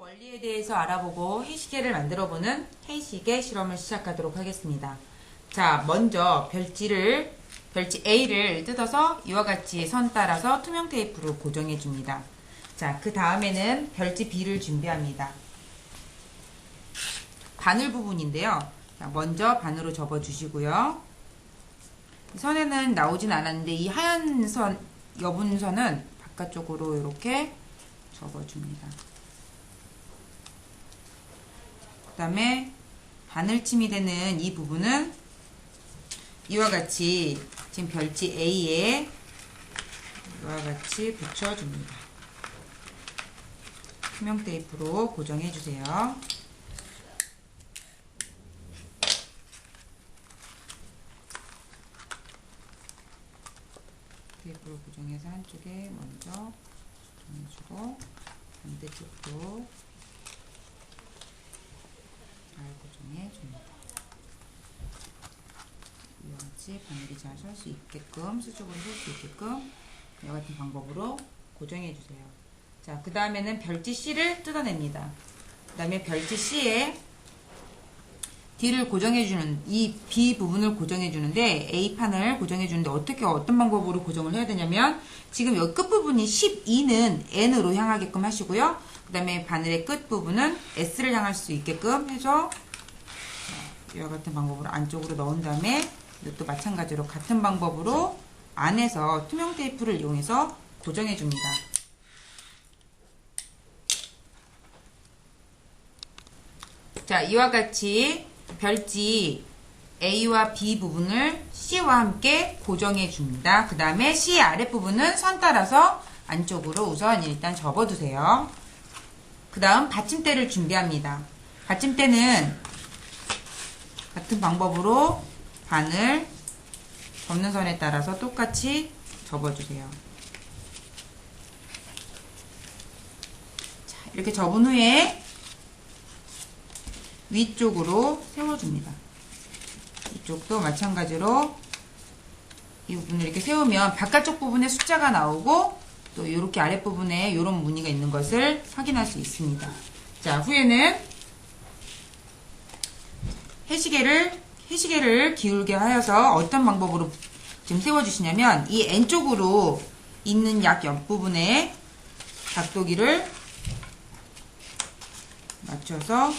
원리에 대해서 알아보고 해시계를 만들어보는 해시계 실험을 시작하도록 하겠습니다. 자, 먼저 별지를 별지 A를 뜯어서 이와 같이 선 따라서 투명 테이프로 고정해 줍니다. 자, 그 다음에는 별지 B를 준비합니다. 바늘 부분인데요. 자, 먼저 반으로 접어 주시고요. 선에는 나오진 않았는데 이 하얀 선, 여분 선은 바깥쪽으로 이렇게 접어 줍니다. 그 다음에 바늘침이 되는 이 부분은 이와 같이 지금 별지 A에 이와 같이 붙여줍니다. 투명 테이프로 고정해 주세요. 테이프로 고정해서 한쪽에 먼저 고정해주고 반대쪽도 잘 고정해 줍니다. 같이 바늘이 잘 설 수 있게끔 수직으로 설수 있게끔 이와 같은 방법으로 고정해 주세요. 자, 그 다음에는 별지 C를 뜯어냅니다. 그 다음에 별지 C에 D를 고정해주는 이 B 부분을 고정해주는데 A 판을 고정해주는데 어떻게 어떤 방법으로 고정을 해야 되냐면 지금 여기 끝 부분이 12는 N으로 향하게끔 하시고요. 그 다음에 바늘의 끝 부분은 S를 향할 수 있게끔 해서 자, 이와 같은 방법으로 안쪽으로 넣은 다음에 이것도 마찬가지로 같은 방법으로 안에서 투명 테이프를 이용해서 고정해 줍니다. 자, 이와 같이 별지 A와 B 부분을 C와 함께 고정해 줍니다. 그 다음에 C 아랫부분은 선 따라서 안쪽으로 우선 일단 접어두세요. 그 다음 받침대를 준비합니다. 받침대는 같은 방법으로 바늘 접는 선에 따라서 똑같이 접어주세요. 자, 이렇게 접은 후에 위쪽으로 세워줍니다. 이쪽도 마찬가지로 이 부분을 이렇게 세우면 바깥쪽 부분에 숫자가 나오고 또 이렇게 아랫부분에 이런 무늬가 있는 것을 확인할 수 있습니다. 자, 후에는 해시계를 해시계를 기울게 하여서 어떤 방법으로 지금 세워주시냐면 이 N쪽으로 있는 약 옆부분에 각도기를 맞춰서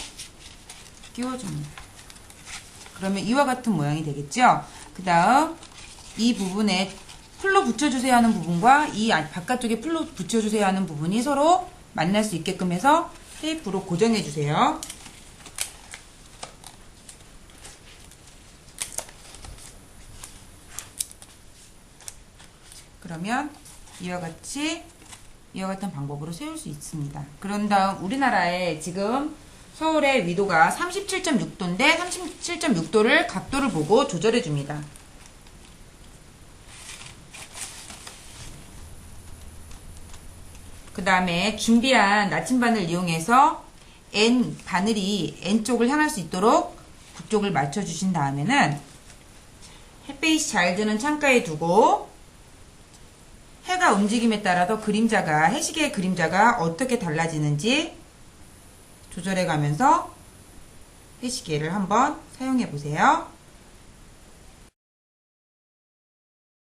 끼워줍니다. 그러면 이와 같은 모양이 되겠죠? 그 다음 이 부분에 풀로 붙여주세요 하는 부분과 이 바깥쪽에 풀로 붙여주세요 하는 부분이 서로 만날 수 있게끔 해서 테이프로 고정해주세요. 그러면 이와 같이 이와 같은 방법으로 세울 수 있습니다. 그런 다음 우리나라에 지금 서울의 위도가 37.6도인데 37.6도를 각도를 보고 조절해 줍니다. 그 다음에 준비한 나침반을 이용해서 N 바늘이 N쪽을 향할 수 있도록 그쪽을 맞춰 주신 다음에는 햇빛이 잘 드는 창가에 두고 해가 움직임에 따라서 그림자가 해시계의 그림자가 어떻게 달라지는지 조절해 가면서 해시계를 한번 사용해 보세요.